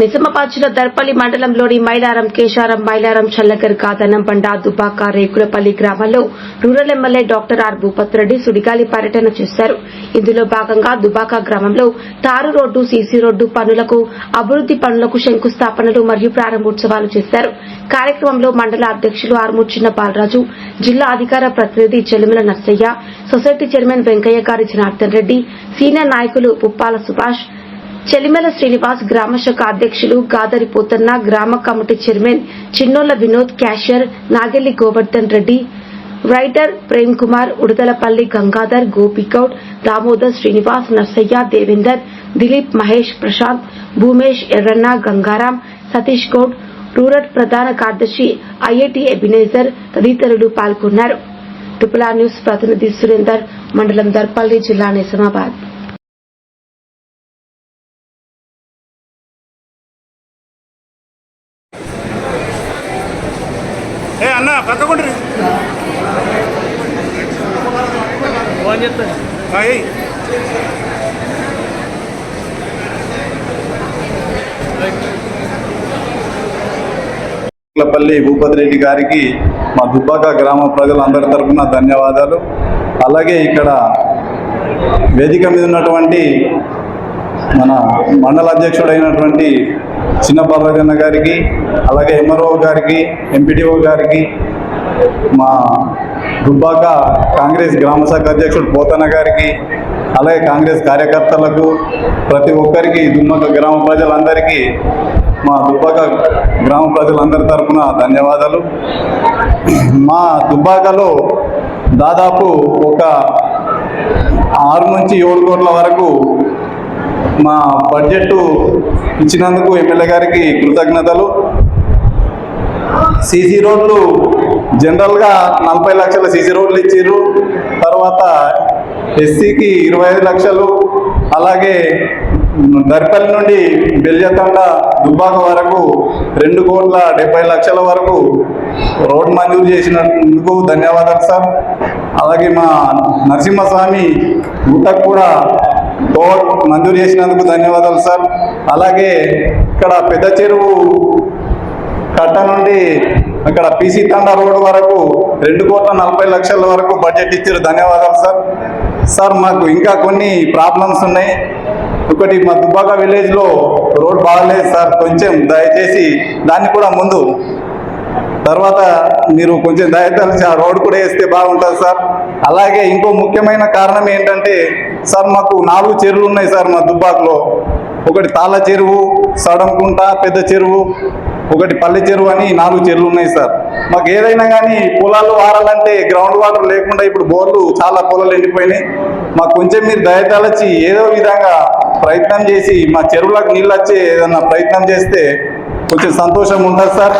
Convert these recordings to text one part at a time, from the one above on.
నిజామాబాద్ దర్పల్లి మండలంలోని మైలారం కేశారం మైలారం చల్లగర్ కాదనం బండ దుబాక రేకులపల్లి గ్రామాల్లో rural MLA doctor R. Bhupath Reddy సుడిగాలి పర్యటన చేశారు. ఇందులో భాగంగా దుబాక గ్రామంలో తారు రోడ్డు సీసీ రోడ్డు పనులకు అభివృద్ది పనులకు శంకుస్థాపనలు మరియు ప్రారంభోత్సవాలు చేశారు. కార్యక్రమంలో మండల అధ్యక్షులు ఆర్మూర్ చిన్న బాలరాజు జిల్లా అధికార ప్రతినిధి చెలిమల నర్సయ్య సొసైటీ చైర్మన్ వెంకయ్య గారి జనార్దన్ రెడ్డి సీనియర్ నాయకులు పుప్పాల సుభాష్ చెలిమెల శ్రీనివాస్ గ్రామ శాఖ అధ్యక్షులు గాదరి పోతన్న గ్రామ committee chairman Chinnolla Vinod cashier Nagelli Govardhan Reddy writer Prem Kumar Udathalapalli Gangadhar Gopigoud Damodar Srinivas Narsaiah Devender Dilip Mahesh Prashanth Bhumesh Erranna Gangaram Satish Goud rural ప్రధాన కార్యదర్శి ఐఐటి ఎబినేజర్ తదితరులు పాల్గొన్నారు. టుపులా న్యూస్ ప్రతినిధి సురేందర్ మండలం దర్పల్లి జిల్లా నిజామాబాద్. పల్లి భూపతి రెడ్డి గారికి మా దుబ్బాక గ్రామ ప్రజలందరి తరఫున ధన్యవాదాలు. అలాగే ఇక్కడ వేదిక మీద ఉన్నటువంటి మన మండల అధ్యక్షుడైనటువంటి చిన్న బాలరాజన్న గారికి అలాగే ఎంఆర్ఓ గారికి ఎంపీటీఓ గారికి మా దుబ్బాక కాంగ్రెస్ గ్రామ శాఖ అధ్యక్షుడు పోతన్న గారికి అలాగే కాంగ్రెస్ కార్యకర్తలకు ప్రతి ఒక్కరికి దుమ్మక గ్రామ ప్రజలందరికీ మా దుబ్బాక గ్రామ ప్రజలందరి తరఫున ధన్యవాదాలు. మా దుబ్బాకలో దాదాపు ఒక ఆరు నుంచి ఏడు కోట్ల వరకు మా బడ్జెట్ ఇచ్చినందుకు ఎమ్మెల్యే గారికి కృతజ్ఞతలు. సీసీ రోడ్లు జనరల్గా నలభై లక్షల సీసీ రోడ్లు ఇచ్చారు తర్వాత ఎస్సీకి ఇరవై ఐదు లక్షలు అలాగే దర్పల్లి నుండి బెల్జతండ దుబ్బాక వరకు రెండు కోట్ల డెబ్బై లక్షల వరకు రోడ్ మంజూరు చేసినందుకు ధన్యవాదాలు సార్. అలాగే మా నరసింహస్వామి గుట్టకు కూడా రోడ్ మంజూరు చేసినందుకు ధన్యవాదాలు సార్. అలాగే ఇక్కడ పెద్ద చెరువు కట్ట నుండి అక్కడ పీసీ తండా రోడ్ వరకు రెండు కోట్ల నలభై లక్షల వరకు బడ్జెట్ ఇచ్చారు. ధన్యవాదాలు సార్. సార్ మాకు ఇంకా కొన్ని ప్రాబ్లమ్స్ ఉన్నాయి. ఒకటి మా దుబ్బాక విలేజ్లో రోడ్ బాగలేదు సార్ కొంచెం దయచేసి దాన్ని కూడా ముందు. తర్వాత మీరు కొంచెం దయచేసి ఆ రోడ్ కూడా వేస్తే బాగుంటుంది సార్. అలాగే ఇంకో ముఖ్యమైన కారణం ఏంటంటే సార్ మాకు నాలుగు చెరువులు ఉన్నాయి సార్ మా దుబ్బాకలో ఒకటి తాళ్ళ చెరువు సడంకుంట పెద్ద చెరువు. ఒకటి పల్లె చెరువు అని నాలుగు చెరువులు ఉన్నాయి సార్. మాకు ఏదైనా కానీ పొలాలు వారాలంటే గ్రౌండ్ వాటర్ లేకుండా ఇప్పుడు బోర్లు చాలా పొలాలు ఎండిపోయినాయి. మాకు కొంచెం మీరు దయతలచి ఏదో విధంగా ప్రయత్నం చేసి మా చెరువులకు నీళ్ళు వచ్చే ఏదన్నా ప్రయత్నం చేస్తే కొంచెం సంతోషం ఉంటుంది సార్.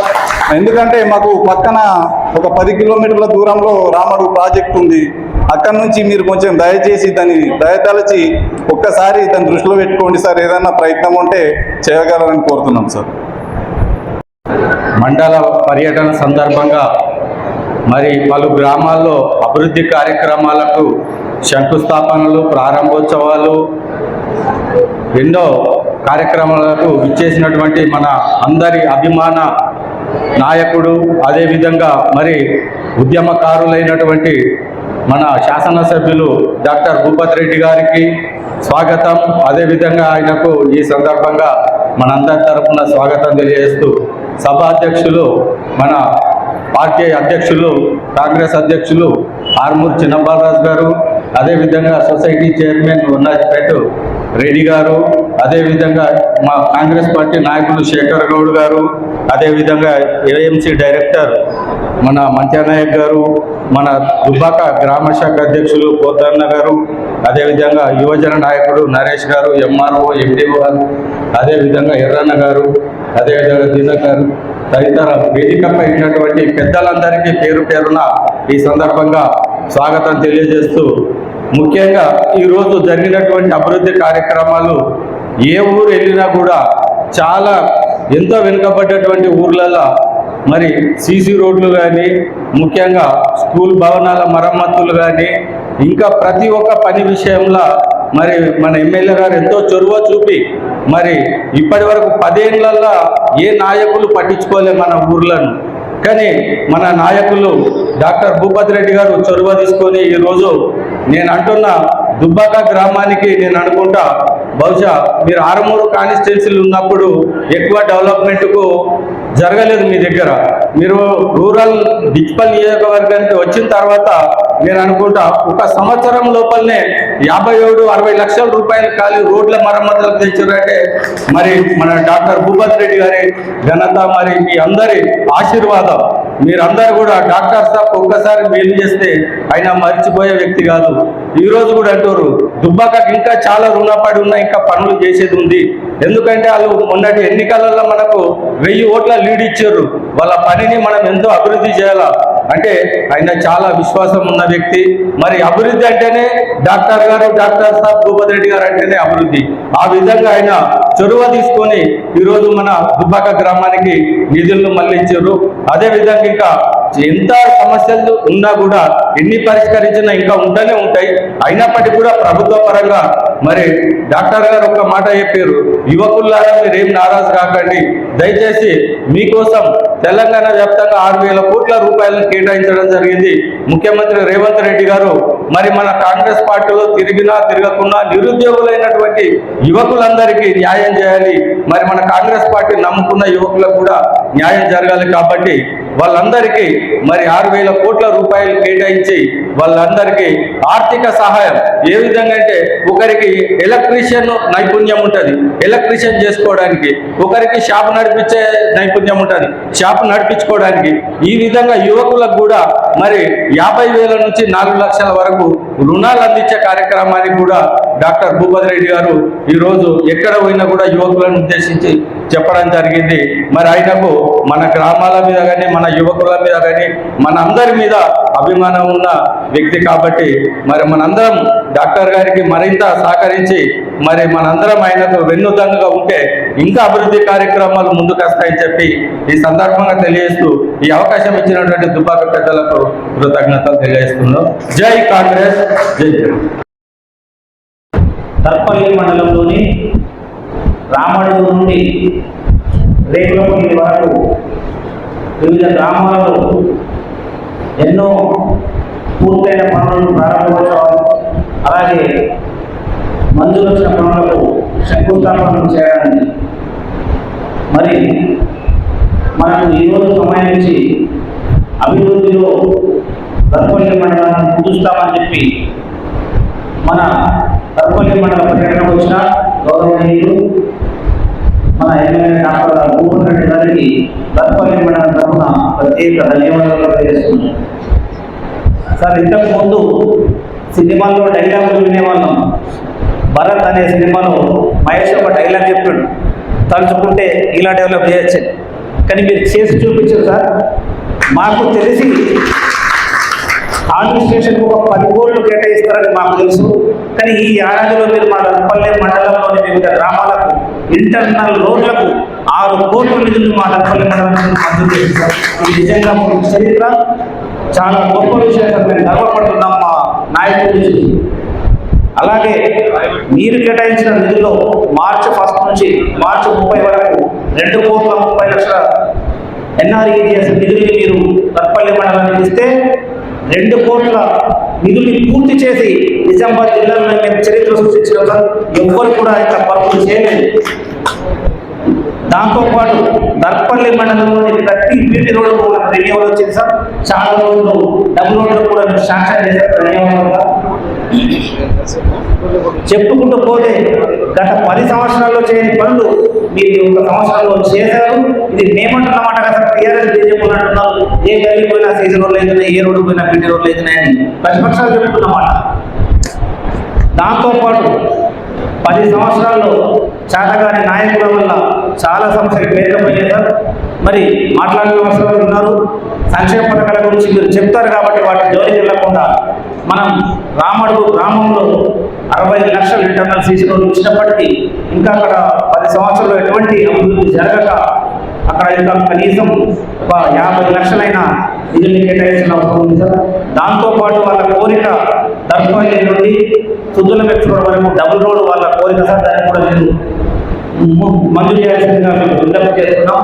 ఎందుకంటే మాకు పక్కన ఒక పది కిలోమీటర్ల దూరంలో రామడు ప్రాజెక్ట్ ఉంది. అక్కడ నుంచి మీరు కొంచెం దయచేసి దాన్ని దయతలచి ఒక్కసారి దాన్ని దృష్టిలో పెట్టుకోండి సార్. ఏదైనా ప్రయత్నం ఉంటే చేయగలరని కోరుతున్నాం సార్. మండల పర్యటన సందర్భంగా మరి పలు గ్రామాల్లో అభివృద్ధి కార్యక్రమాలకు శంకుస్థాపనలు ప్రారంభోత్సవాలు ఎన్నో కార్యక్రమాలకు ఇచ్చేసినటువంటి మన అందరి అభిమాన నాయకుడు అదేవిధంగా మరి ఉద్యమకారులైనటువంటి మన శాసనసభ్యులు డాక్టర్ భూపత్ రెడ్డి గారికి స్వాగతం. అదేవిధంగా ఆయనకు ఈ సందర్భంగా మనందరి తరఫున స్వాగతం తెలియజేస్తూ సభాధ్యక్షులు మన పార్టీ అధ్యక్షులు కాంగ్రెస్ అధ్యక్షులు ఆర్మూర్ చిన్నబాలరాజు గారు అదేవిధంగా సొసైటీ చైర్మన్ ఉన్నాజిపేట రెడ్డి గారు అదేవిధంగా మా కాంగ్రెస్ పార్టీ నాయకులు శేఖర్ గౌడ్ గారు అదేవిధంగా ఏఎంసీ డైరెక్టర్ మన మంత్యానాయక్ గారు మన దుబ్బాక గ్రామ శాఖ అధ్యక్షులు పోతన్న గారు అదేవిధంగా యువజన నాయకుడు నరేష్ గారు ఎంఆర్ఓ ఎండిఓ గారు అదేవిధంగా ఎర్రన్న గారు అదేవిధంగా దినక్ గారు తదితర వేదికపై ఉన్నటువంటి పెద్దలందరికీ పేరు పేరున ఈ సందర్భంగా స్వాగతం తెలియజేస్తూ ముఖ్యంగా ఈరోజు జరిగినటువంటి అభివృద్ధి కార్యక్రమాలు ఏ ఊరు వెళ్ళినా కూడా చాలా ఎంతో వెనుకబడ్డటువంటి ఊర్లలో మరి సీసీ రోడ్లు కానీ ముఖ్యంగా స్కూల్ భవనాల మరమ్మతులు కానీ ఇంకా ప్రతి ఒక్క పని విషయంలో మరి మన ఎమ్మెల్యే గారు ఎంతో చొరవ చూపి మరి ఇప్పటి వరకు పదేళ్ళల్లో ఏ నాయకులు పట్టించుకోలే మన ఊర్లను. కానీ మన నాయకులు డాక్టర్ భూపతి రెడ్డి గారు చొరవ తీసుకొని ఈరోజు నేను అంటున్న దుబ్బాక గ్రామానికి నేను అనుకుంటా బహుశా మీరు ఆరుమూరు కానిస్టెన్సీలు ఉన్నప్పుడు ఎక్కువ డెవలప్మెంట్కు జరగలేదు మీ దగ్గర. మీరు రూరల్ డిజిటల్ నియోజకవర్గానికి వచ్చిన తర్వాత నేను అనుకుంటా ఒక సంవత్సరం లోపలనే యాభై ఏడు అరవై లక్షల రూపాయలు ఖాళీ రోడ్ల మరమ్మతులకు తెచ్చారంటే మరి మన డాక్టర్ భూపత్ రెడ్డి గారి ఘనత మరి మీ అందరి ఆశీర్వాదం. మీరందరూ కూడా డాక్టర్ సాబ్ ఒక్కసారి మేలు చేస్తే ఆయన మర్చిపోయే వ్యక్తి కాదు. ఈ రోజు కూడా అంటారు దుబ్బాకకి ఇంకా చాలా రుణపడి ఉన్న ఇంకా పనులు చేసేది ఉంది. ఎందుకంటే వాళ్ళు మొన్నటి ఎన్నికలలో మనకు వెయ్యి ఓట్ల లీడ్ ఇచ్చారు. వాళ్ళ పనిని మనం ఎంతో అభివృద్ధి చేయాలా? అంటే ఆయన చాలా విశ్వాసం ఉన్న వ్యక్తి. మరి అభివృద్ధి అంటేనే డాక్టర్ గారు డాక్టర్ సాబ్ భూపతి రెడ్డి గారు అంటేనే అభివృద్ధి. ఆ విధంగా ఆయన చొరవ తీసుకొని ఈరోజు మన దుబ్బాక గ్రామానికి నిధులను మళ్ళించారు అదే విధంగా ఇంకా ఎంత సమస్యలు ఉన్నా కూడా ఎన్ని పరిష్కరించినా ఇంకా ఉంటూనే ఉంటాయి. అయినప్పటికీ కూడా ప్రభుత్వ పరంగా మరి డాక్టర్ గారు ఒక మాట చెప్పారు యువకుల్లారా మీరు ఏం నారాజు కాకండి. దయచేసి మీకోసం తెలంగాణ వ్యాప్తంగా ఆరు వేల కోట్ల రూపాయలను కేటాయించడం జరిగింది. ముఖ్యమంత్రి రేవంత్ రెడ్డి గారు మరి మన కాంగ్రెస్ పార్టీలో తిరిగినా తిరగకుండా నిరుద్యోగులైనటువంటి యువకులందరికీ న్యాయం చేయాలి. మరి మన కాంగ్రెస్ పార్టీ నమ్ముకున్న యువకులకు కూడా న్యాయం జరగాలి కాబట్టి వాళ్ళందరికీ మరి ఆరు వేల కోట్ల రూపాయలు కేటాయించి వాళ్ళందరికీ ఆర్థిక సహాయం. ఏ విధంగా అంటే ఒకరికి ఎలక్ట్రీషియన్ నైపుణ్యం ఉంటుంది. ఎలక్ట్రీషియన్ చేసుకోవడానికి ఒకరికి షాప్ నడిపించే నైపుణ్యం ఉంటుంది. షాప్ నడిపించుకోవడానికి ఈ విధంగా యువకులకు కూడా మరి యాభై వేల నుంచి నాలుగు లక్షల వరకు రుణాలు అందించే కార్యక్రమానికి కూడా డాక్టర్ భూపతి రెడ్డి గారు ఈరోజు ఎక్కడ పోయినా కూడా యువకులను ఉద్దేశించి చెప్పడం జరిగింది. మరి ఆయనకు మన గ్రామాల మీద కానీ మన యువకుల మీద కానీ మన అందరి మీద అభిమానం ఉన్న వ్యక్తి కాబట్టి మరి మనందరం డాక్టర్ గారికి మరింత సహకరించి మరి మనందరం ఆయనకు వెన్నుదన్నుగా ఉంటే ఇంకా అభివృద్ధి కార్యక్రమాలు ముందుకొస్తాయని చెప్పి ఈ సందర్భంగా తెలియజేస్తూ ఈ అవకాశం ఇచ్చినటువంటి దుబ్బాక పెద్దలకు కృతజ్ఞతలు తెలియజేస్తున్నాం. జై కాంగ్రెస్ జై జై. తర్పల్లి మండలంలోని రామడుగు నుండి రేకులపల్లి వరకు వివిధ గ్రామాలలో ఎన్నో పూర్తయిన పనులను ప్రారంభోత్సవాలు అలాగే మంజూరు వచ్చిన పనులకు శంకుస్థాపన చేయడానికి మరి మనకు ఈరోజు సంబంధించి అభివృద్ధిలో దర్పల్లి మండలాన్ని కుదుస్తామని చెప్పి మన దర్పల్లి మండల పర్యటన వచ్చిన గౌరవనీయులు మన ఎమ్మెల్యే డాక్టర్ భూపతి రెడ్డి గారికి దర్పల్లి మండలం తరఫున ప్రత్యేక ధన్యవాదాలు తెలియజేస్తున్నాం సార్ ఇంతకు ముందు సినిమాల్లో డైలాగులు వినేవాళ్ళం. భరత్ అనే సినిమాలో మహేష్ ఒక డైలాగ్ చెప్పాడు తలుచుకుంటే ఇలా డెవలప్ చేయొచ్చు కానీ మీరు చేసి చూపించారు సార్. మాకు తెలిసి అడ్మినిస్ట్రేషన్ ఒక పది కోట్లు కేటాయిస్తారని మాకు తెలుసు. కానీ ఈ ఏడాదిలో మీరు మా లంపల్లె మండలంలోని వివిధ గ్రామాలకు ఇంటర్నల్ రోడ్లకు ఆరు కోట్ల నిధులు మా లంపల్లె మండలానికి మంజూరు చేశారు ఇది నిజంగా చరిత్ర. చాలా గొప్ప విషయం సార్. మేము గర్వపడుతున్నాం మా నాయకుడి నుంచి అలాగే మీరు కేటాయించిన నిధుల్లో మార్చి ఫస్ట్ నుంచి మార్చి ముప్పై వరకు రెండు కోట్ల ముప్పై లక్షల ఎన్ఆర్ఈజిఎస్ నిధులు మీరు తప్పల్లి మండలానికి ఇస్తే రెండు కోట్ల నిధుల్ని పూర్తి చేసి నిజామాబాద్ జిల్లాలో మేము చరిత్ర సృష్టించిన సార్. ఎవ్వరు కూడా ఇంత పనులు చేయలేదు. దాంతోపాటు దర్పల్లి మండలంలోని ప్రతి బీటీ రోడ్డు కూడా రెన్యూవల్ వచ్చింది సార్. చాలా రోడ్లు డబుల్ రోడ్లు కూడా మీరు శాంక్షన్ చేశారు. రెన్యూవల్గా చెప్పుకుంటూ పోతే గత పది సంవత్సరాల్లో చేయని పనులు మీరు ఒక సంవత్సరంలో చేశారు. ఇది మేమంటున్నమాట కదా టీఆర్ఎస్ బీజేపీ అంటున్నారు. ఏ గల్లీ పోయినా సీజన్ రోడ్లు అవుతున్నాయి ఏ రోడ్డు పోయినా బీటీ రోడ్లు అని ప్రతిపక్షాలు చెప్పుకున్నమాట. దాంతోపాటు పది సంవత్సరాల్లో చేతగాని నాయకుల వల్ల చాలా సమస్యలు పేరుకపోయాయి సార్. మరి మాట్లాడిన అవసరాలు ఉన్నారు? సంక్షేమ పథకాల గురించి మీరు చెప్తారు కాబట్టి వాటిని జోలికి వెళ్ళకుండా మనం రామడు గ్రామంలో అరవై లక్షల ఇంటర్నల్ సీజన్ రోడ్లు ఇచ్చినప్పటికీ ఇంకా అక్కడ పది సంవత్సరాలు ఎటువంటి అభివృద్ధి జరగక అక్కడ ఇంకా కనీసం ఒక యాభై లక్షలైన నిధులు కేటాయించిన అవసరం ఉంది సార్. దాంతోపాటు వాళ్ళ కోరిక దర్పల్లి నుండి సుద్దుల మెచ్చుకోవడం వరకు డబుల్ రోడ్ వాళ్ళ కోరిక సార్ దాన్ని కూడా మీరు ము- మంజూరు చేయాల్సిందిగా మేము విజ్ఞప్తి చేస్తున్నాం.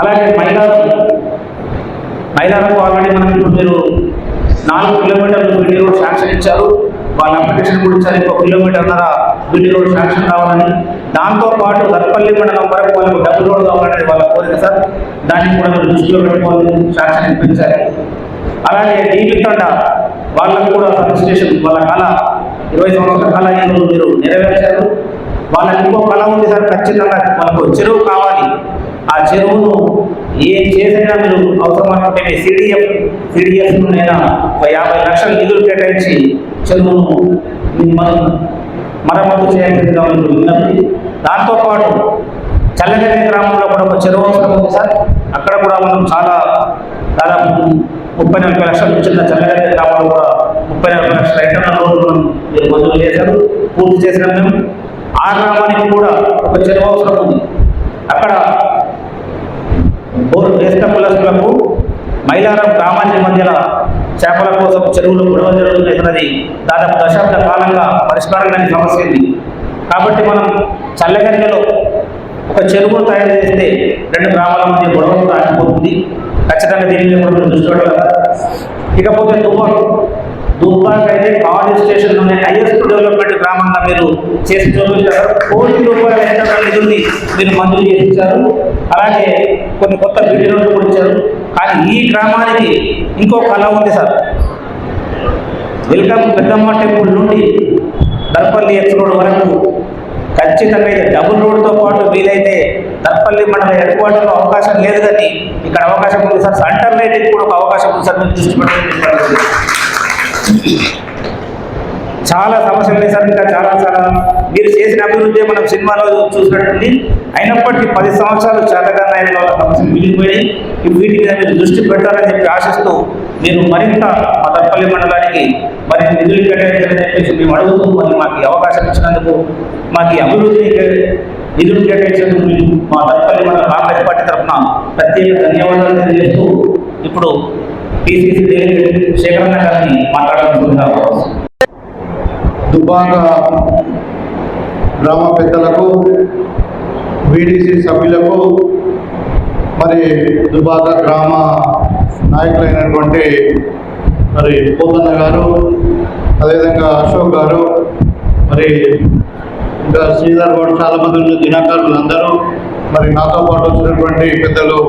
అలాగే మహిళా మహిళలకు ఆల్రెడీ మనం ఇప్పుడు మీరు నాలుగు కిలోమీటర్లు బిల్డింగ్ రోడ్ శాంక్షన్ ఇచ్చారు. వాళ్ళ అప్లికేషన్ కూడా ఇచ్చారు. ఇంకో కిలోమీటర్న్నర బిల్డింగ్ రోడ్ శాంక్షన్ కావాలని. దాంతో పాటు దర్పల్లి మండలం వరకు వాళ్ళకు డబుల్ రోడ్ కావాలనేది వాళ్ళ కోరిక సార్. దాన్ని కూడా మీరు దృష్టిలో పెట్టుకోవాలి శాంక్షన్ ఇప్పించాలి అలాగే డీబీ వాళ్ళకు కూడా సబ్ స్టేషన్ వాళ్ళ కళ ఇరవై సంవత్సరాల కళ ఈరోజు మీరు నెరవేర్చారు. వాళ్ళకి ఇంకో కళ ఉంది సార్. ఖచ్చితంగా వాళ్ళకు చెరువు కావాలి. ఆ చెరువును ఏం చేసైనా మీరు అవసరం అనుకుంటే సిడిఎఫ్ సిడిఎఫ్ నైనా ఒక యాభై లక్షల నిధులు కేటాయించి చెరువును మనం మరమ్మతు చేయాల్సిందిగా మీకు విన్నది. దాంతోపాటు చల్లగడ్డ గ్రామంలో కూడా ఒక చెరువు అవసరం ఉంది సార్. అక్కడ కూడా మనం చాలా దాదాపు ముప్పై నలభై లక్షలు ఇచ్చిన చల్లగడ్డ గ్రామంలో కూడా ముప్పై నలభై లక్షల ఎకరాల రోడ్లు మనం మీరు మంజూరు చేశారు. పూర్తి చేసినాం మేము. ఆ గ్రామానికి కూడా ఒక చెరువు అవసరం ఉంది. అక్కడ బోర్ జ్యేష్ఠ కులస్తులకు మైలారం గ్రామానికి మధ్యల చేపల కోసం చెరువులు గొడవ జరుగుతున్నది దాదాపు దశాబ్ద కాలంగా పరిష్కారం లేని సమస్య ఉంది. కాబట్టి మనం చల్లగరికలో ఒక చెరువు తయారు చేస్తే రెండు గ్రామాల మధ్య గొడవ కూడా ఆగిపోతుంది. ఖచ్చితంగా దీని మీద కూడా దృష్టి ఇకపోతే తుఫాన్ దుబ్బాకి అయితే కాలేజ్ స్టేషన్లోనే హైయెస్ట్ డెవలప్మెంట్ గ్రామంగా మీరు చేసి చూపించారు. కోటి రూపాయల ఎంత నిధుల్ని మీరు మంజూరు చేయించారు. అలాగే కొన్ని కొత్త బిల్డింగ్ రోడ్లు కూడా ఇచ్చారు. కానీ ఈ గ్రామానికి ఇంకో కళ ఉంది సార్. వెల్కమ్ పెద్దమ్మ టెంపుల్ నుండి దర్పల్లి ఎక్స్ రోడ్ వరకు ఖచ్చితంగా ఇది డబుల్ రోడ్తో పాటు వీలైతే దర్పల్లి మండల హెడ్ క్వార్టర్లో అవకాశం లేదు కానీ ఇక్కడ అవకాశం ఉంది సార్. సెంటర్ లైటింగ్ కూడా ఒక అవకాశం ఉంది సార్. మీరు దృష్టి పెట్టండి. చాలా సమస్యలు ఉన్నాయి సార్ ఇంకా చాలా చాలా. మీరు చేసిన అభివృద్ధి మనం సినిమాలో చూసినట్టుంది. అయినప్పటికీ పది సంవత్సరాలు చేతగానే అయిన వాళ్ళ సమస్యలు మిగిలిపోయి వీటి మీద మీరు దృష్టి పెట్టాలని చెప్పి ఆశిస్తూ మీరు మరింత మా దర్పల్లి మండలానికి మరింత నిధులు కేటాయించాలని చెప్పేసి మేము అడుగుతూ మరి మాకు అవకాశం ఇచ్చినందుకు మాకు అభివృద్ధిని నిధులు కేటాయించినందుకు మేము మా దర్పల్లి మండల కాంగ్రెస్ పార్టీ తరఫున ప్రత్యేక ధన్యవాదాలు తెలియజేస్తూ ఇప్పుడు పిసిసి డెలిగేట్ శేఖరన్న గారిని మాట్లాడాలనుకుంటున్నాను దుబ్బాక గ్రామ పెద్దలకు వీడీసీ సభ్యులకు మరి దుబాక గ్రామ నాయకులైనటువంటి మరి పోతన్న గారు అదేవిధంగా అశోక్ గారు మరి ఇంకా శ్రీధర్ కూడా చాలా మంది ఉన్న దినకారులందరూ మరి నాతో పాటు వచ్చినటువంటి పెద్దలు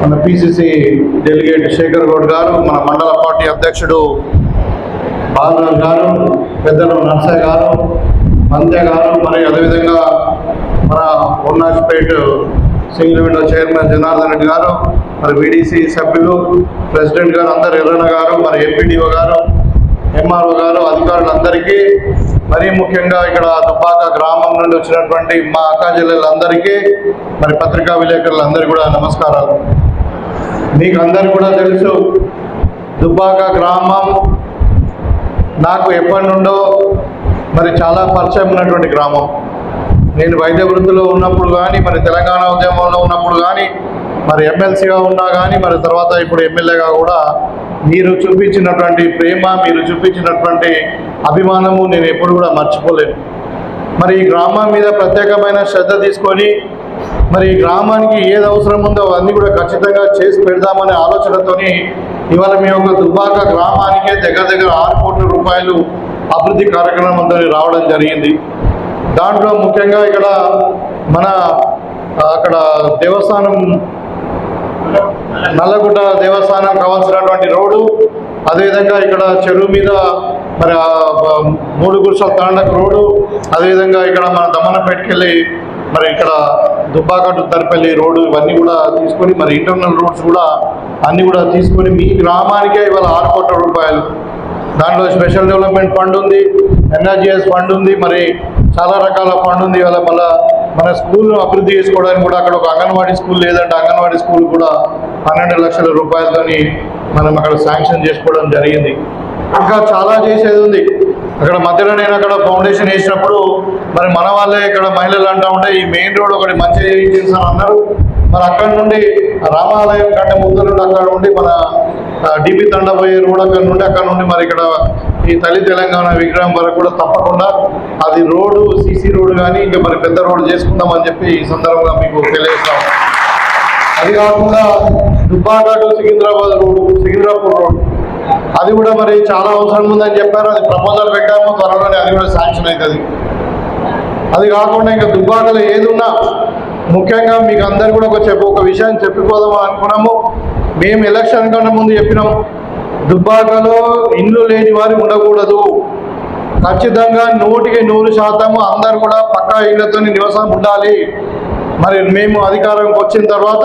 మన పిసిసి డెలిగేట్ శేఖర్ గౌడ్ గారు మన మండల పార్టీ అధ్యక్షుడు బాలరాజు గారు పెద్దలు నర్సయ్య గారు మంత్య గారు మరి అదేవిధంగా మన Unnajpet single window chairman Janardhan Reddy గారు మరి విడిసి సభ్యులు ప్రెసిడెంట్ గారు అందరు ఎర్రన్న గారు మరి ఎంపీడీఓ గారు ఎంఆర్ఓ గారు అధికారులందరికీ మరీ ముఖ్యంగా ఇక్కడ దుబ్బాక గ్రామం నుండి వచ్చినటువంటి మా అక్క జిల్లలందరికీ మరి పత్రికా విలేకరులందరికీ కూడా నమస్కారాలు. మీకు అందరికీ కూడా తెలుసు దుబ్బాక గ్రామం నాకు ఎప్పటి నుండో మరి చాలా పరిచయం ఉన్నటువంటి గ్రామం. నేను వైద్య వృత్తిలో ఉన్నప్పుడు కానీ మరి తెలంగాణ ఉద్యమంలో ఉన్నప్పుడు కానీ మరి ఎమ్మెల్సీగా ఉన్నా కానీ మరి తర్వాత ఇప్పుడు ఎమ్మెల్యేగా కూడా మీరు చూపించినటువంటి ప్రేమ మీరు చూపించినటువంటి అభిమానము నేను ఎప్పుడు కూడా మర్చిపోలేను. మరి ఈ గ్రామం మీద ప్రత్యేకమైన శ్రద్ధ తీసుకొని మరి ఈ గ్రామానికి ఏది అవసరం ఉందో అవన్నీ కూడా ఖచ్చితంగా చేసి పెడదామనే ఆలోచనతోని ఇవాళ మీ యొక్క దుబ్బాక గ్రామానికే దగ్గర దగ్గర ఆరు కోట్ల రూపాయలు అభివృద్ధి కార్యక్రమంతో రావడం జరిగింది. దాంట్లో ముఖ్యంగా ఇక్కడ మన అక్కడ దేవస్థానం నల్లగుడ్డ దేవస్థానం కావాల్సినటువంటి రోడ్డు అదేవిధంగా ఇక్కడ చెరువు మీద మరి మూడు గురుసల తాండకు రోడ్డు అదేవిధంగా ఇక్కడ మన దమనపేటకెళ్ళి మరి ఇక్కడ దుబ్బాకట్టు తరపల్లి రోడ్డు ఇవన్నీ కూడా తీసుకొని మరి ఇంటర్నల్ రోడ్స్ కూడా అన్నీ కూడా తీసుకొని మీ గ్రామానికే ఇవాళ ఆరు కోట్ల రూపాయలు. దాంట్లో స్పెషల్ డెవలప్మెంట్ ఫండ్ ఉంది ఎన్ఆర్జిఎస్ ఫండ్ ఉంది మరి చాలా రకాల ఫండ్ ఉంది ఇవాళ మళ్ళీ మన స్కూల్ అభివృద్ధి చేసుకోవడానికి కూడా అక్కడ ఒక అంగన్వాడీ స్కూల్ లేదంటే అంగన్వాడీ స్కూల్ కూడా పన్నెండు లక్షల రూపాయలతోని మనం అక్కడ శాంక్షన్ చేసుకోవడం జరిగింది. ఇంకా చాలా చేసేది ఉంది. అక్కడ మధ్యలో నేను అక్కడ ఫౌండేషన్ వేసినప్పుడు మరి మన వాళ్ళే ఇక్కడ మహిళలు అంటూ ఉంటే ఈ మెయిన్ రోడ్ ఒకటి మంచిగా చేయించింది అన్నారు. మరి అక్కడ నుండి రామాలయం కంటే ముందు నుండి అక్కడ నుండి మన డిపి తండపోయే రోడ్ అక్కడ నుండి అక్కడ నుండి మరి ఇక్కడ ఈ తల్లి తెలంగాణ విగ్రహం వరకు కూడా తప్పకుండా అది రోడ్డు సీసీ రోడ్ కానీ ఇంకా మరి పెద్ద రోడ్డు చేసుకుందామని చెప్పి ఈ సందర్భంగా మీకు తెలియజేస్తాం. అది కాకుండా Dubbaka to Secunderabad road Secundrapur road అది కూడా మరి చాలా అవసరం ఉందని చెప్పారు. అది ప్రపోజల్ పెట్టాము త్వరలోనే అది కూడా శాంక్షన్ అవుతుంది. అది కాకుండా ఇంకా దుబ్బాకలో ఏది ఉన్నా ముఖ్యంగా మీకు అందరు కూడా ఒక చెప్పు ఒక విషయం చెప్పిపోదాం అనుకున్నాము. మేము ఎలక్షన్ కన్నా ముందు చెప్పినాం దుబ్బాకలో ఇండ్లు లేని వారు ఉండకూడదు. ఖచ్చితంగా నూటికి నూరు శాతం అందరు కూడా పక్కా ఇళ్ళతో నివసం ఉండాలి. మరి మేము అధికారంకి వచ్చిన తర్వాత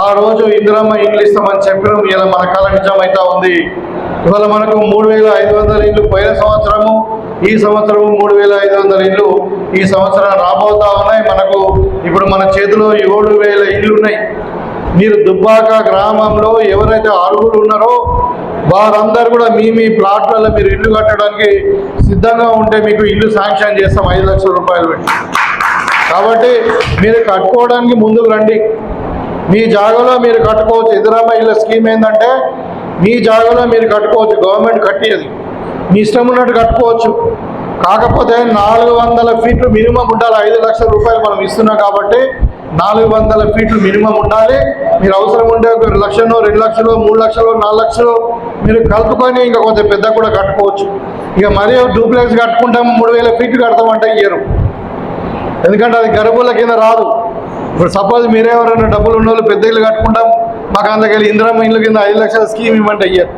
ఆ రోజు ఇందిరమ్మ ఇండ్లు ఇస్తామని చెప్పడం ఇలా మన కళ నిజమైతా ఉంది. ఇవాళ మనకు మూడు వేల ఐదు వందల ఇల్లు పోయిన సంవత్సరము ఈ సంవత్సరం మూడు వేల ఐదు వందల ఇల్లు ఈ సంవత్సరం రాబోతా ఉన్నాయి మనకు. ఇప్పుడు మన చేతిలో ఏడు వేల ఇల్లు ఉన్నాయి. మీరు దుబ్బాక గ్రామంలో ఎవరైతే అరుగులు ఉన్నారో వారందరూ కూడా మీ మీ ప్లాట్లలో మీరు ఇల్లు కట్టడానికి సిద్ధంగా ఉంటే మీకు ఇల్లు శాంక్షన్ చేస్తాం ఐదు లక్షల రూపాయలు పెట్టి. కాబట్టి మీరు కట్టుకోవడానికి ముందుకు రండి. మీ జాగాలో మీరు కట్టుకోవచ్చు. ఎదురమ్మ ఇళ్ళ స్కీమ్ ఏంటంటే మీ జాగాలో మీరు కట్టుకోవచ్చు గవర్నమెంట్ కట్టేది. మీ ఇష్టం ఉన్నట్టు కట్టుకోవచ్చు. కాకపోతే నాలుగు వందల ఫీట్లు మినిమం ఉండాలి. ఐదు లక్షల రూపాయలు మనం ఇస్తున్నాం కాబట్టి నాలుగు వందల ఫీట్లు మినిమం ఉండాలి. మీరు అవసరం ఉంటే ఒక లక్షలో రెండు లక్షలు మూడు లక్షలు నాలుగు లక్షలు మీరు కలుపుకొని ఇంకా కొంచెం పెద్ద కూడా కట్టుకోవచ్చు. ఇక మరీ డూప్లెక్స్ కట్టుకుంటాం మూడు వేల ఫీట్లు కడతామంటే ఇయ్యరు. ఎందుకంటే అది గర్భుల కింద రాదు. ఇప్పుడు సపోజ్ మీరే డబ్బులు ఉన్న వాళ్ళు పెద్ద ఇల్లు కట్టుకుంటాం మాకు అందుకెళ్ళి ఇందిరమ్మ ఇల్లు కింద ఐదు లక్షల స్కీమ్ ఇవ్వమంటే అయ్యారు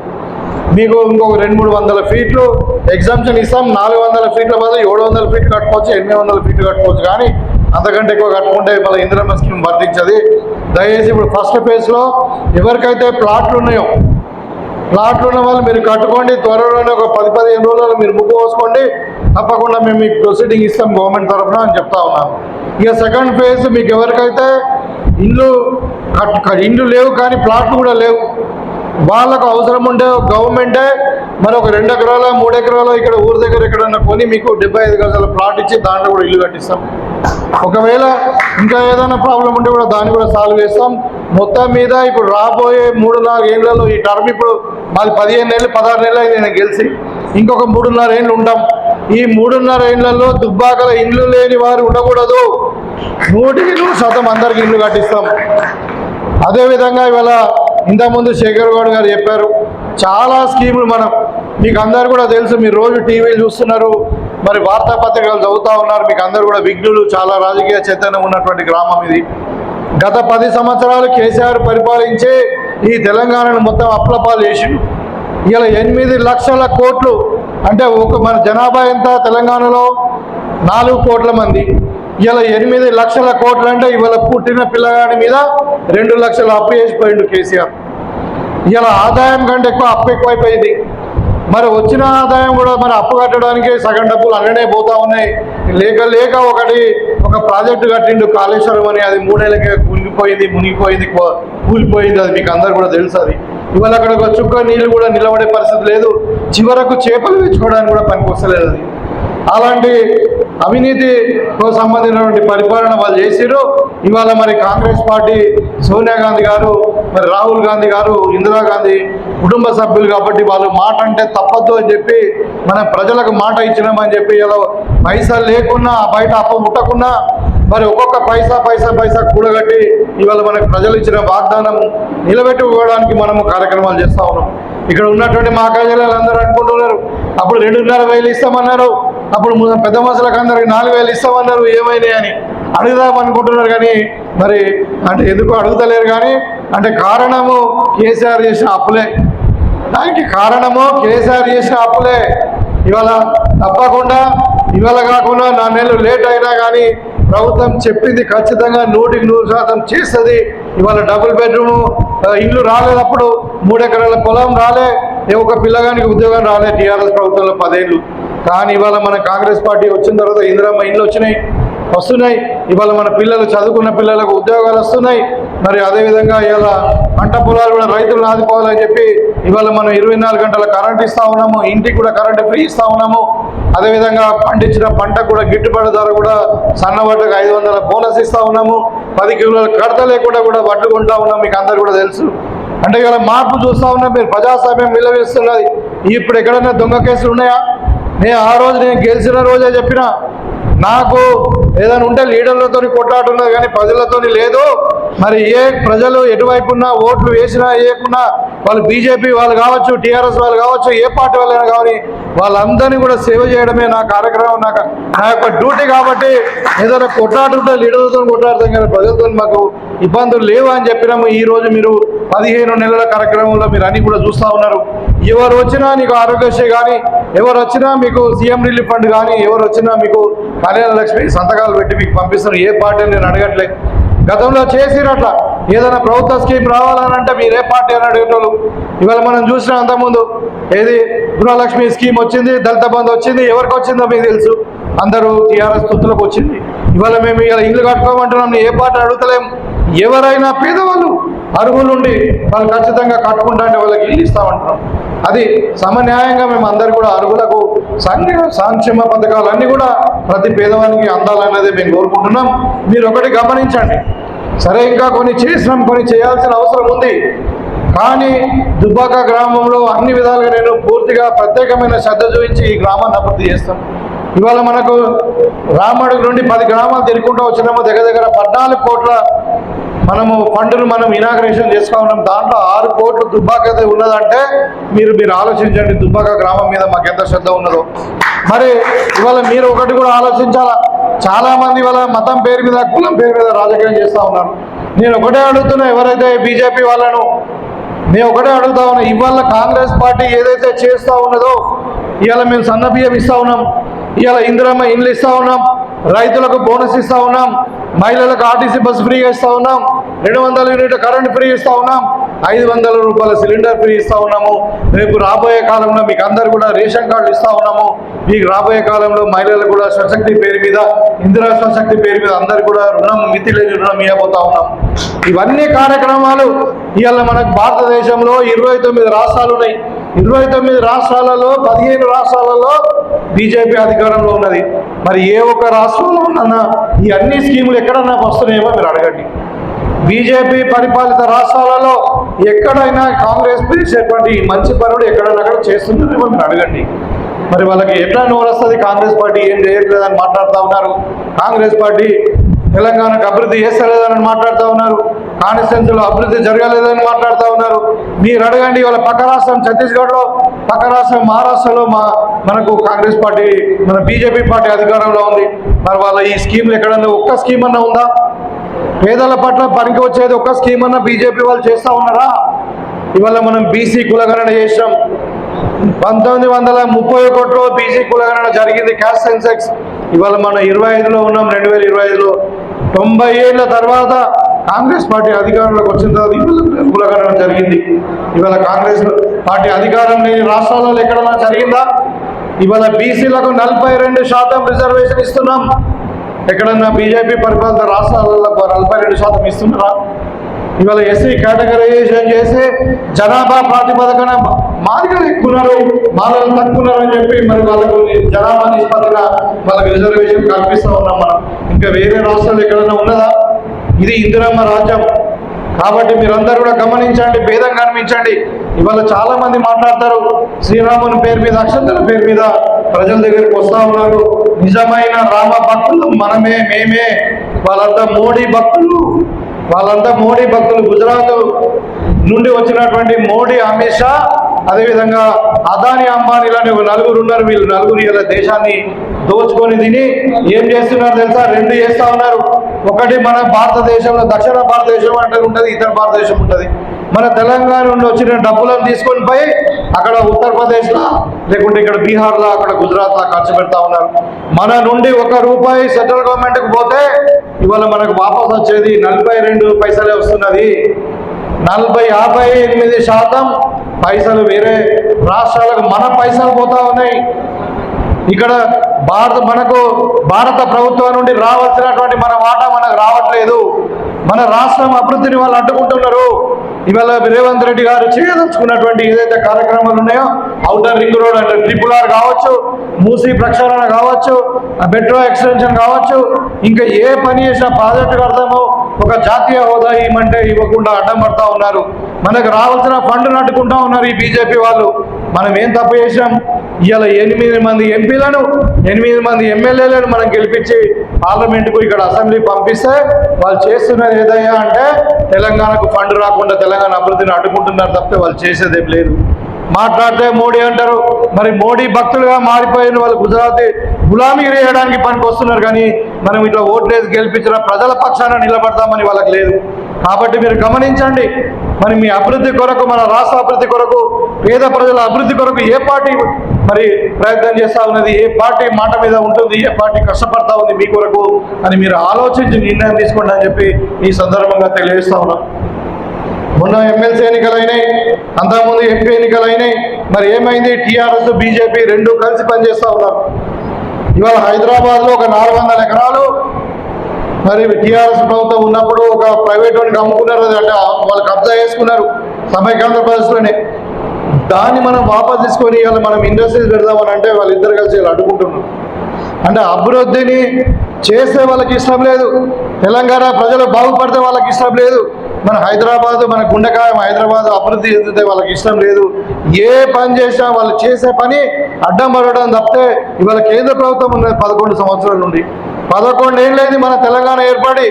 మీకు ఇంకొక రెండు మూడు వందల ఫీట్లు ఎగ్జామ్షన్ ఇస్తాం. నాలుగు వందల ఫీట్ల బదులు ఏడు వందల ఫీట్లు కట్టుకోవచ్చు ఎనిమిది వందల ఫీట్లు కట్టుకోవచ్చు. కానీ అంతకంటే ఎక్కువ కట్టుకుంటే మళ్ళీ ఇందిరమ్మ స్కీమ్ వర్తించదు. దయచేసి ఇప్పుడు ఫస్ట్ ఫేజ్లో ఎవరికైతే ప్లాట్లు ఉన్నాయో ప్లాట్లు ఉన్న వాళ్ళు మీరు కట్టుకోండి. త్వరలోనే ఒక పది పదిహేను రోజుల్లో మీరు ముగ్గు పోసుకోండి. తప్పకుండా మేము మీకు ప్రొసీడింగ్ ఇస్తాం గవర్నమెంట్ తరఫున అని చెప్తా ఉన్నాం ఇక సెకండ్ ఫేజ్ మీకు ఎవరికైతే ఇండ్లు కట్ ఇండ్లు లేవు కానీ ప్లాట్లు కూడా లేవు. వాళ్ళకు అవసరం ఉండే గవర్నమెంటే మరి ఒక రెండు ఎకరాల మూడు ఎకరాలు ఇక్కడ ఊరి దగ్గర ఎక్కడన్నా కొని మీకు డెబ్బై ఐదు గజాల ప్లాట్ ఇచ్చి దాంట్లో కూడా ఇల్లు కట్టిస్తాం. ఒకవేళ ఇంకా ఏదైనా ప్రాబ్లం ఉంటే కూడా దాన్ని కూడా సాల్వ్ చేస్తాం. మొత్తం మీద ఇప్పుడు రాబోయే మూడు నాలుగు ఏళ్ళలో ఈ టర్మ్ ఇప్పుడు మాది పదిహేను నెలలు పదహారు నెలలు నేను గెలిచి. ఇంకొక మూడున్నర ఏళ్ళు ఉంటాం. ఈ మూడున్నర ఏళ్ళలో దుబ్బాకల ఇండ్లు లేని వారు ఉండకూడదు. నూటికి నూరు శాతం అందరికి ఇల్లు కట్టిస్తాం. అదేవిధంగా ఇవాళ ఇంతకుముందు శేఖర్ గౌడ్ గారు చెప్పారు చాలా స్కీములు మనం మీకు అందరు కూడా తెలుసు మీరు రోజు టీవీలు చూస్తున్నారు మరి వార్తాపత్రికలు చదువుతా ఉన్నారు మీకు అందరు కూడా విఘ్నులు చాలా రాజకీయ చైతన్యం ఉన్నటువంటి గ్రామం ఇది. గత పది సంవత్సరాలు కేసీఆర్ పరిపాలించే ఈ తెలంగాణను మొత్తం అప్లపాలు చేసిండు. ఇలా ఎనిమిది లక్షల కోట్లు అంటే ఒక మన జనాభా ఎంత తెలంగాణలో? నాలుగు కోట్ల మంది. ఇలా ఎనిమిది లక్షల కోట్లు అంటే ఇవాళ పుట్టిన పిల్లగాడి మీద రెండు లక్షలు అప్పు చేసిపోయిండు కేసీఆర్. ఇలా ఆదాయం కంటే ఎక్కువ అప్పు ఎక్కువైపోయింది. మరి వచ్చిన ఆదాయం కూడా మరి అప్పు కట్టడానికి సగం డబ్బులు అన్ననే పోతా ఉన్నాయి. లేక లేక ఒకటి ఒక ప్రాజెక్టు కట్టిండు కాళేశ్వరం అని అది మూడేళ్ళకే కూలిపోయింది మునిగిపోయింది కూలిపోయింది అది మీకు అందరు కూడా తెలుసు అది. ఇవాళ అక్కడ ఒక చుక్క నీళ్ళు కూడా నిలబడే పరిస్థితి లేదు. చివరకు చేపలు తెచ్చుకోవడానికి కూడా పనికి వస్తలేదు అది. అలాంటి అవినీతితో సంబంధించినటువంటి పరిపాలన వాళ్ళు చేసిరు ఇవాళ మరి కాంగ్రెస్ పార్టీ సోనియా గాంధీ గారు మరి రాహుల్ గాంధీ గారు ఇందిరాగాంధీ కుటుంబ సభ్యులు కాబట్టి వాళ్ళు మాట అంటే తప్పద్దు అని చెప్పి మనం ప్రజలకు మాట ఇచ్చినామని చెప్పి ఇలా పైసలు లేకున్నా బయట అప్పు ముట్టకున్నా మరి ఒక్కొక్క పైసా పైసా పైసా కూడగట్టి ఇవాళ మనకు ప్రజలు ఇచ్చిన వాగ్దానం నిలబెట్టుకోవడానికి మనము కార్యక్రమాలు చేస్తా ఉన్నాం. ఇక్కడ ఉన్నటువంటి మా కార్యాలయాలు అందరూ అనుకుంటున్నారు. అప్పుడు రెండున్నర వేలు ఇస్తామన్నారు. అప్పుడు పెద్ద మనుషులకు అందరికి నాలుగు వేలు ఇస్తామన్నారు ఏమైనాయి అని అడుగుదాం అనుకుంటున్నారు కానీ మరి అంటే ఎందుకు అడుగుతలేరు కానీ అంటే కారణము కేసీఆర్ చేసిన అప్పులే. దానికి కారణము కేసీఆర్ చేసిన అప్పులే. ఇవాళ తప్పకుండా ఇవాళ కాకుండా నా నెలలు లేట్ అయినా కానీ ప్రభుత్వం చెప్పింది ఖచ్చితంగా నూటికి నూరు శాతం చేస్తుంది. ఇవాళ డబుల్ బెడ్రూము ఇల్లు రాలేదప్పుడు మూడెకరాల పొలం రాలే ఏ ఒక్క పిల్లగానికి ఉద్యోగం రాలే టీఆర్ఎస్ ప్రభుత్వంలో పదేళ్ళు. కానీ ఇవాళ మన కాంగ్రెస్ పార్టీ వచ్చిన తర్వాత ఇందిరమ్మ ఇండ్లు వచ్చినాయి వస్తున్నాయి. ఇవాళ మన పిల్లలు చదువుకున్న పిల్లలకు ఉద్యోగాలు వస్తున్నాయి. మరి అదేవిధంగా ఇవాళ పంట పొలాలు కూడా రైతులను ఆదుకోవాలని చెప్పి ఇవాళ మనం ఇరవై నాలుగు గంటల కరెంట్ ఇస్తా ఉన్నాము ఇంటికి కూడా కరెంట్ ఫ్రీ ఇస్తా ఉన్నాము. అదేవిధంగా పండించిన పంట కూడా గిట్టుబాటు ధర కూడా సన్నబడ్డకు ఐదు వందల బోనస్ ఇస్తా ఉన్నాము. పది కిలోల కడత లేకుండా కూడా వడ్లు కొంటా ఉన్నాం మీకు అందరు కూడా తెలుసు. అంటే ఇవాళ మార్పు చూస్తా ఉన్నాం మీరు ప్రజాస్వామ్యం విలువిస్తున్నది ఇప్పుడు ఎక్కడైనా దొంగ కేసులు ఉన్నాయా? నేను ఆ రోజు నేను గెలిచిన రోజే చెప్పిన నాకు ఏదైనా ఉంటే లీడర్లతో కొట్లాడుతున్నది కానీ ప్రజలతో లేదు. మరి ఏ ప్రజలు ఎటువైపు ఉన్నా ఓట్లు వేసినా వేయకున్నా వాళ్ళు బీజేపీ వాళ్ళు కావచ్చు టీఆర్ఎస్ వాళ్ళు కావచ్చు ఏ పార్టీ వాళ్ళైనా కానీ వాళ్ళందరినీ కూడా సేవ చేయడమే నా కార్యక్రమం నాకు నా యొక్క డ్యూటీ కాబట్టి ఏదైనా కొట్లాడుతుంటే లీడర్లతో కొట్లాడతాం కానీ ప్రజలతో మాకు ఇబ్బందులు లేవు అని చెప్పినాము ఈ రోజు మీరు పదిహేను నెలల కార్యక్రమంలో మీరు అన్ని కూడా చూస్తూ ఉన్నారు. ఎవరు వచ్చినా నీకు ఆరోగ్యశ్రీ కానీ ఎవరు వచ్చినా మీకు సీఎం రిలీఫ్ ఫండ్ కానీ ఎవరు వచ్చినా మీకు కళ్యాణ లక్ష్మి సంతకాలు పెట్టి మీకు పంపిస్తారు. ఏ పార్టీ నేను అడగట్లే. గతంలో చేసిరట్లా. ఏదైనా ప్రభుత్వ స్కీమ్ రావాలనంటే మీరు ఏ పార్టీ అని అడిగేటోళ్ళు ఇవాళ మనం చూసిన అంతకుముందు. ఏది? గృహలక్ష్మి స్కీమ్ వచ్చింది దళిత బంధు వచ్చింది. ఎవరికి వచ్చిందో మీకు తెలుసు. అందరూ టీఆర్ఎస్ తొత్తులకు వచ్చింది. ఇవాళ మేము ఇలా ఇల్లు కట్టుకోమంటున్నాం. ఏ పార్టీ అడుగుతలేం. ఎవరైనా పేదవాళ్ళు అర్హులుండి వాళ్ళు ఖచ్చితంగా కట్టుకుంటా అంటే వాళ్ళకి ఇల్లు ఇస్తామంటున్నాం. అది సమన్యాయంగా మేము అందరు కూడా అర్హులకు సంఘ సంక్షేమ పథకాలన్నీ కూడా ప్రతి పేదవానికి అందాలన్నదే మేము కోరుకుంటున్నాం. మీరు ఒకటి గమనించండి. సరే ఇంకా కొన్ని చేసినాం కొన్ని చేయాల్సిన అవసరం ఉంది. కానీ దుబ్బాక గ్రామంలో అన్ని విధాలుగా నేను పూర్తిగా ప్రత్యేకమైన శ్రద్ధ చూపించి ఈ గ్రామాన్ని అభివృద్ధి చేస్తాం. ఇవాళ మనకు రామడుగు నుండి పది గ్రామాలు తిరుగుకుంటూ వచ్చినాము. దగ్గర దగ్గర పద్నాలుగు కోట్ల మనము ఫండ్ను మనం ఇనాగ్రేషన్ చేసుకో ఉన్నాం. దాంట్లో ఆరు కోట్లు దుబ్బాకత అయితే ఉన్నదంటే మీరు మీరు ఆలోచించండి. దుబ్బాక గ్రామం మీద మాకు ఎంత శ్రద్ధ ఉన్నదో. మరి ఇవాళ మీరు ఒకటి కూడా ఆలోచించాలా? చాలామంది ఇవాళ మతం పేరు మీద కులం పేరు మీద రాజకీయం చేస్తూ ఉన్నారు. నేను ఒకటే అడుగుతున్నా ఎవరైతే బీజేపీ వాళ్ళను నేను ఒకటే అడుగుతా ఉన్నా ఇవాళ కాంగ్రెస్ పార్టీ ఏదైతే చేస్తూ ఉన్నదో ఇవాళ మేము సన్న బియ్యం ఉన్నాం. ఇవాళ ఇందిరమ్మ ఇండ్లు ఇస్తూ ఉన్నాం. రైతులకు బోనస్ ఇస్తా ఉన్నాం. మహిళలకు ఆర్టీసీ బస్సు ఫ్రీగా ఇస్తా ఉన్నాం. రెండు వందల యూనిట్ కరెంట్ ఫ్రీ ఇస్తా ఉన్నాం. ఐదు వందల రూపాయల సిలిండర్ ఫ్రీ ఇస్తా ఉన్నాము. రేపు రాబోయే కాలంలో మీకు అందరు కూడా రేషన్ కార్డులు ఇస్తా ఉన్నాము. మీకు రాబోయే కాలంలో మహిళలకు కూడా స్వశక్తి పేరు మీద ఇందిరా స్వశక్తి పేరు మీద అందరు కూడా రుణం మితి లేని రుణం ఇవ్వబోతా ఉన్నాం. ఇవన్నీ కార్యక్రమాలు ఇవాళ మనకు భారతదేశంలో ఇరవై తొమ్మిది రాష్ట్రాలు ఉన్నాయి. ఇరవై తొమ్మిది రాష్ట్రాలలో పదిహేను రాష్ట్రాలలో బీజేపీ అధికారంలో ఉన్నది. మరి ఏ ఒక్క రాష్ట్రంలో ఉన్న ఈ అన్ని స్కీములు ఎక్కడన్నా వస్తున్నాయేమో మీరు అడగండి. బీజేపీ పరిపాలిత రాష్ట్రాలలో ఎక్కడైనా కాంగ్రెస్ చేసేటువంటి మంచి పనులు ఎక్కడైనా అక్కడ చేస్తున్నారేమో మీరు అడగండి. మరి వాళ్ళకి ఎట్లా నోరు వస్తుంది? కాంగ్రెస్ పార్టీ ఏం చేయట్లేదని మాట్లాడుతూ ఉన్నారు. కాంగ్రెస్ పార్టీ తెలంగాణకు అభివృద్ధి చేస్తలేదని మాట్లాడుతూ ఉన్నారు. కాన్స్టిట్యున్సీలో అభివృద్ధి జరగలేదని మాట్లాడుతూ ఉన్నారు. మీరు అడగండి ఇవాళ పక్క రాష్ట్రం ఛత్తీస్గఢ్లో పక్క రాష్ట్రం మహారాష్ట్రలో మా మనకు కాంగ్రెస్ పార్టీ మన బీజేపీ పార్టీ అధికారంలో ఉంది. మరి వాళ్ళ ఈ స్కీమ్లు ఎక్కడన్నా ఒక్క స్కీమ్ అన్నా ఉందా? పేదల పట్ల పనికి వచ్చేది ఒక్క స్కీమ్ అన్నా బీజేపీ వాళ్ళు చేస్తూ ఉన్నారా? ఇవాళ మనం బీసీ కులగణన చేసాం పంతొమ్మిది వందల ముప్పై ఒకటిలో బీసీ కులగణన జరిగింది. క్యాస్ట్ సెన్సెక్స్ ఇవాళ మనం ఇరవై ఐదులో ఉన్నాం రెండు వేల ఇరవై ఐదులో. తొంభై ఏళ్ళ తర్వాత కాంగ్రెస్ పార్టీ అధికారంలోకి వచ్చిన తర్వాత ఇవాళ కులగణన జరిగింది. ఇవాళ కాంగ్రెస్ పార్టీ అధికారం లేని రాష్ట్రాలలో ఎక్కడన్నా జరిగిందా? ఇవాళ బీసీలకు నలభై రెండు శాతం రిజర్వేషన్ ఇస్తున్నాం. ఎక్కడన్నా బీజేపీ పరిపాలిత రాష్ట్రాలలో నలభై రెండు శాతం ఇస్తున్నారా? ఇవాళ ఎస్సీ కేటగరైజేషన్ చేసి జనాభా ప్రాతిపదికన మాదిగలు ఎక్కున్నారు మాలలు తక్కున్నారు అని చెప్పి మరి వాళ్ళకు జనాభా నిష్పత్తిగా వాళ్ళకి రిజర్వేషన్ కల్పిస్తూ ఉన్నాం మనం. ఇంకా వేరే రాష్ట్రాలు ఎక్కడైనా ఉన్నదా? ఇది ఇందిరమ్మ రాజ్యం. కాబట్టి మీరందరూ కూడా గమనించండి భేదం కనిపించండి ఇవాళ చాలా మంది మాట్లాడతారు శ్రీరాముని పేరు మీద అక్షంతల పేరు మీద ప్రజల దగ్గరికి వస్తా ఉన్నారు. నిజమైన రామ భక్తులు మనమే మేమే. వాళ్ళంతా మోడీ భక్తులు. వాళ్ళంతా మోడీ భక్తులు గుజరాత్. నుండి వచ్చినటువంటి మోడీ అమిత్ షా అదేవిధంగా అదాని అంబానీ లాంటి ఒక నలుగురు ఉన్నారు. వీళ్ళు నలుగురు ఇలా దేశాన్ని దోచుకొని తిని ఏం చేస్తున్నారు తెలుసా? రెండు చేస్తా ఉన్నారు. ఒకటి మన భారతదేశంలో దక్షిణ భారతదేశం అంటే ఉంటుంది ఇతర భారతదేశం ఉంటుంది మన తెలంగాణ నుండి వచ్చిన డబ్బులను తీసుకొని పోయి అక్కడ ఉత్తరప్రదేశ్లో లేకుంటే ఇక్కడ బీహార్లో అక్కడ గుజరాత్లో ఖర్చు పెడతా ఉన్నారు. మన నుండి ఒక రూపాయి సెంట్రల్ గవర్నమెంట్కి పోతే ఇవాళ మనకు వాపస్ వచ్చేది నలభై రెండు పైసలే వస్తున్నది. నలభై యాభై ఎనిమిది శాతం పైసలు వేరే రాష్ట్రాలకు మన పైసలు పోతా ఉన్నాయి. ఇక్కడ భారత మనకు భారత ప్రభుత్వం నుండి రావాల్సినటువంటి మన వాటా మనకు రావట్లేదు. మన రాష్ట్రం అభివృద్ధిని వాళ్ళు అడ్డుకుంటున్నారు. ఇవాళ రేవంత్ రెడ్డి గారు చేయదలుచుకున్నటువంటి ఏదైతే కార్యక్రమాలు ఉన్నాయో అవుటర్ రింగ్ రోడ్ అంటే ట్రిపుల్ ఆర్ కావచ్చు మూసీ ప్రక్షాళన కావచ్చు మెట్రో ఎక్స్టెన్షన్ కావచ్చు ఇంకా ఏ పని చేసినా ప్రాజెక్టు అర్థమో ఒక జాతీయ హోదా ఇవ్వమంటే ఇవ్వకుండా అడ్డం పడతా ఉన్నారు. మనకు రావాల్సిన ఫండ్ అడ్డుకుంటా ఉన్నారు ఈ బీజేపీ వాళ్ళు. మనం ఏం తప్పు చేసాం ఇవాళ ఎనిమిది మంది ఎంపీలను ఎనిమిది మంది ఎమ్మెల్యేలను మనం గెలిపించి పార్లమెంటుకు ఇక్కడ అసెంబ్లీ పంపిస్తే వాళ్ళు చేస్తున్నది ఏదయ్యా అంటే తెలంగాణకు ఫండ్ రాకుండా తెలంగాణ అభివృద్ధిని అడ్డుకుంటున్నారు తప్పితే వాళ్ళు చేసేదేం లేదు. మాట్లాడితే మోడీ అంటారు మరి మోడీ భక్తులుగా మారిపోయిన వాళ్ళు గుజరాతీ గులామీ చేయడానికి పనికి వస్తున్నారు కానీ మనం ఇట్లా ఓట్లేసి గెలిపించిన ప్రజల పక్షాన నిలబడతామని వాళ్ళకి లేదు. కాబట్టి మీరు గమనించండి మరి మీ అభివృద్ధి కొరకు మన రాష్ట్ర అభివృద్ధి కొరకు పేద ప్రజల అభివృద్ధి కొరకు ఏ పార్టీ మరి ప్రయత్నం చేస్తా ఉన్నది ఏ పార్టీ మాట మీద ఉంటుంది ఏ పార్టీ కష్టపడతా ఉంది మీ కొరకు అని మీరు ఆలోచించి నిర్ణయం తీసుకోండి అని చెప్పి ఈ సందర్భంగా తెలియజేస్తా ఉన్నాం. మొన్న ఎమ్మెల్సీ ఎన్నికలైనాయి అంతకుముందు ఎంపీ ఎన్నికలైనాయి మరి ఏమైంది? టీఆర్ఎస్ బీజేపీ రెండు కలిసి పనిచేస్తా ఉన్నారు. ఇవాళ హైదరాబాద్లో ఒక నాలుగు ఎకరాలు మరి టీఆర్ఎస్ ప్రభుత్వం ఉన్నప్పుడు ఒక ప్రైవేట్ వాడికి అమ్ముకున్నారు అది అంటే వాళ్ళు కబ్జా చేసుకున్నారు సమైక్య ఆంధ్రప్రదేశ్లోనే దాన్ని మనం వాపస్ తీసుకొని ఇవాళ మనం ఇండస్ట్రీస్ పెడదామని అంటే వాళ్ళిద్దరు కలిసి ఇలా అడ్డుకుంటున్నారు అంటే అభివృద్ధిని చేస్తే వాళ్ళకి ఇష్టం లేదు తెలంగాణ ప్రజలు బాగుపడితే వాళ్ళకి ఇష్టం లేదు మన హైదరాబాద్ మన గుండెకాయం హైదరాబాద్ అభివృద్ధి చెందితే వాళ్ళకి ఇష్టం లేదు. ఏ పని చేసినా వాళ్ళు చేసే పని అడ్డం పడడం తప్పితే ఇవాళ కేంద్ర ప్రభుత్వం ఉన్నది పదకొండు సంవత్సరాల నుండి. పదకొండు ఏళ్ళైంది మన తెలంగాణ ఏర్పడి.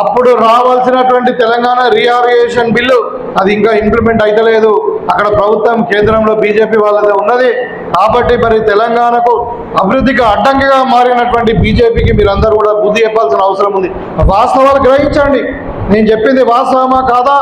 అప్పుడు రావాల్సినటువంటి తెలంగాణ రీఆర్గనైజేషన్ బిల్లు అది ఇంకా ఇంప్లిమెంట్ అయితలేదు. అక్కడ ప్రభుత్వం కేంద్రంలో బీజేపీ వాళ్ళదే ఉన్నది. కాబట్టి మరి తెలంగాణకు అభివృద్ధికి అడ్డంకిగా మారినటువంటి బీజేపీకి మీరందరూ కూడా బుద్ధి చెప్పాల్సిన అవసరం ఉంది. వాస్తవాలు గ్రహించండి. నేను చెప్పింది వాస్తవమా కాదా?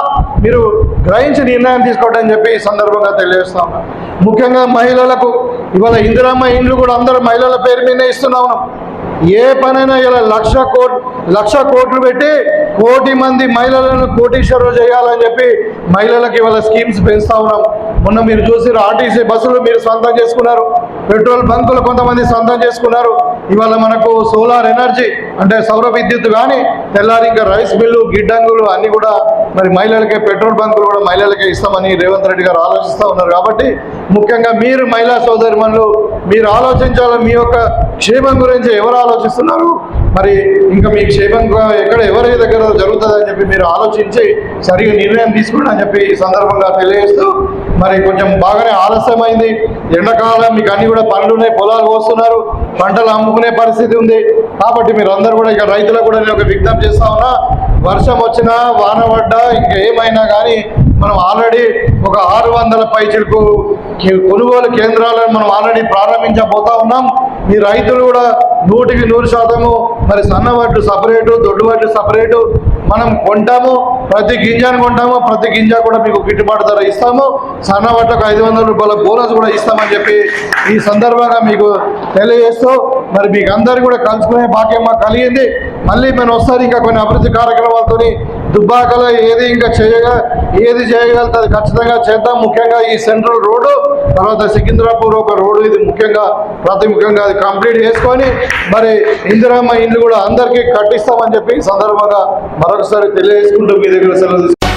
మీరు గ్రహించి నిర్ణయం తీసుకోవడం అని చెప్పి ఈ సందర్భంగా తెలియజేస్తా ఉన్నా. ముఖ్యంగా మహిళలకు ఇవాళ ఇందిరమ్మ ఇండ్లు కూడా అందరూ మహిళల పేరు మీదనే ఇస్తున్నా. ఉన్నాం ఏ పనైనా ఇలా లక్ష కోట్ లక్ష కోట్లు పెట్టి కోటి మంది మహిళలను కోటీశ్వరులు చేయాలని చెప్పి మహిళలకు ఇవాళ స్కీమ్స్ పెంచుతా ఉన్నాం. మొన్న మీరు చూసి ఆర్టీసీ బస్సులు మీరు సొంతం చేసుకున్నారు. పెట్రోల్ బంకులు కొంతమంది సొంతం చేసుకున్నారు. ఇవాళ మనకు సోలార్ ఎనర్జీ అంటే సౌర విద్యుత్ కానీ తెల్లారి ఇంకా రైస్ మిల్లు గిడ్డంగులు అన్ని కూడా మరి మహిళలకే పెట్రోల్ బంకులు కూడా మహిళలకే ఇస్తామని రేవంత్ రెడ్డి గారు ఆలోచిస్తూ ఉన్నారు. కాబట్టి ముఖ్యంగా మీరు మహిళా సోదరిమణులు మీరు ఆలోచించాలి మీ యొక్క క్షేమం గురించి ఎవరు ఆలోచిస్తున్నారు? మరి ఇంకా మీ క్షేమంగా ఎక్కడ ఎవరి దగ్గర జరుగుతుందని చెప్పి మీరు ఆలోచించి సరిగా నిర్ణయం తీసుకోండి అని చెప్పి ఈ సందర్భంగా తెలియజేస్తూ మరి కొంచెం బాగానే ఆలస్యమైంది. ఎండాకాలం మీకు అన్ని కూడా పనులు ఉన్నాయి పొలాలు కోస్తున్నారు పంటలు అమ్ముకునే పరిస్థితి ఉంది. కాబట్టి మీరు అందరూ కూడా ఇక రైతులకు కూడా నేను ఒక విజ్ఞప్తి చేస్తా ఉన్నా వర్షం వచ్చినా వాన పడ్డా ఇంకా ఏమైనా కానీ మనం ఆల్రెడీ ఒక ఆరు వందల పైచిలకు కొనుగోలు కేంద్రాలను మనం ఆల్రెడీ ప్రారంభించబోతా ఉన్నాం. మీ రైతులు కూడా నూటికి నూరు శాతము. మరి సన్న వడ్లు సపరేటు దొడ్డు వడ్లు సపరేటు మనం కొంటాము. ప్రతి గింజను కొంటాము. ప్రతి గింజ కూడా మీకు గిట్టుబాటు ధర ఇస్తాము. సన్న వడ్లకు ఐదు వందల రూపాయల బోనస్ కూడా ఇస్తామని చెప్పి ఈ సందర్భంగా మీకు తెలియజేస్తూ మరి మీకు అందరు కూడా కలుసుకునే భాగ్యం మాకు కలిగింది. మళ్ళీ మేము వస్తారు ఇంకా కొన్ని అభివృద్ధి కార్యక్రమాలతోని దుబ్బాకలో ఏది ఇంకా చేయగా ఏది చేయగలుగుతుంది ఖచ్చితంగా చేద్దాం ముఖ్యంగా ఈ సెంట్రల్ రోడ్డు తర్వాత సికింద్రాపూర్ ఒక రోడ్డు ఇది ముఖ్యంగా ప్రాథమికంగా అది కంప్లీట్ చేసుకొని మరి ఇందిరామ్మ ఇండ్లు కూడా అందరికీ కట్టిస్తామని చెప్పి సందర్భంగా మరొకసారి తెలియజేసుకుంటూ మీ దగ్గర సెలవు తీసుకుంటాం.